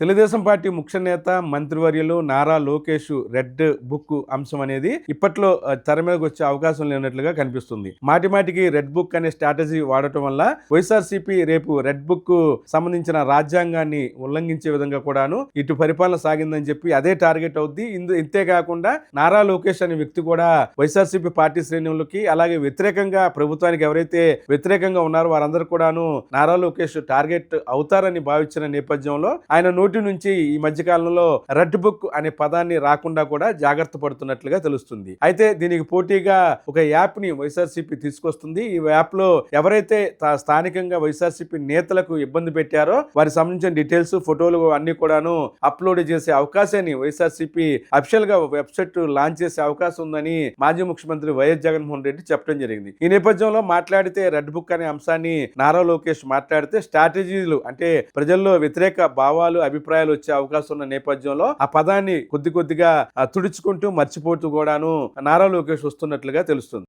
Telugu Desam party ముఖ్య నేత మంత్రివర్యులు నారా లోకేష్ రెడ్ బుక్ అంశం అనేది ఇప్పట్లో తెర మీదకి వచ్చే అవకాశం లేనట్లుగా కనిపిస్తుంది. మాటి మాటికి రెడ్ బుక్ అనే స్ట్రాటజీ వాడటం వల్ల వైఎస్ఆర్సీపీ రేపు రెడ్ బుక్ సంబంధించిన రాజ్యాంగాన్ని ఉల్లంఘించే విధంగా కూడాను ఇటు పరిపాలన సాగిందని చెప్పి అదే టార్గెట్ అవుద్ది. ఇందు ఇంతే కాకుండా నారా లోకేష్ అనే వ్యక్తి కూడా వైఎస్ఆర్సీపీ పార్టీ శ్రేణులకి అలాగే వ్యతిరేకంగా ప్రభుత్వానికి ఎవరైతే వ్యతిరేకంగా ఉన్నారో వారందరూ కూడాను నారా లోకేష్ టార్గెట్ అవుతారని భావించిన నేపథ్యంలో ఆయన నోటి నుంచి ఈ మధ్య కాలంలో రెడ్ బుక్ అనే పదాన్ని రాకుండా కూడా జాగ్రత్త పడుతున్నట్లుగా తెలుస్తుంది. అయితే దీనికి పోటీగా ఒక యాప్ని వైఎస్ఆర్సీపీ తీసుకొస్తుంది. ఈ యాప్లో ఎవరైతే స్థానికంగా వైఎస్ఆర్సీపీ నేతలకు ఇబ్బంది పెట్టారో వారికి సంబంధించిన డీటెయిల్స్ ఫోటోలు అన్ని కూడాను అప్లోడ్ చేసే అవకాశాన్ని వైఎస్ఆర్సీపీ అఫిషియల్గా వెబ్సైట్ లాంచ్ చేసే అవకాశం ఉందని మాజీ ముఖ్యమంత్రి వైఎస్ జగన్మోహన్ రెడ్డి చెప్పడం జరిగింది. ఈ నేపథ్యంలో మాట్లాడితే రెడ్ బుక్ అనే అంశాన్ని నారా లోకేష్ మాట్లాడితే స్ట్రాటజీలు అంటే ప్రజల్లో వ్యతిరేక భావాలు అభిప్రాయాలు వచ్చే అవకాశం ఉన్న నేపథ్యంలో ఆ పదాన్ని కొద్ది కొద్దిగా తుడుచుకుంటూ మర్చిపోతూ కూడాను నారా లోకేష్ వస్తున్నట్లుగా తెలుస్తుంది.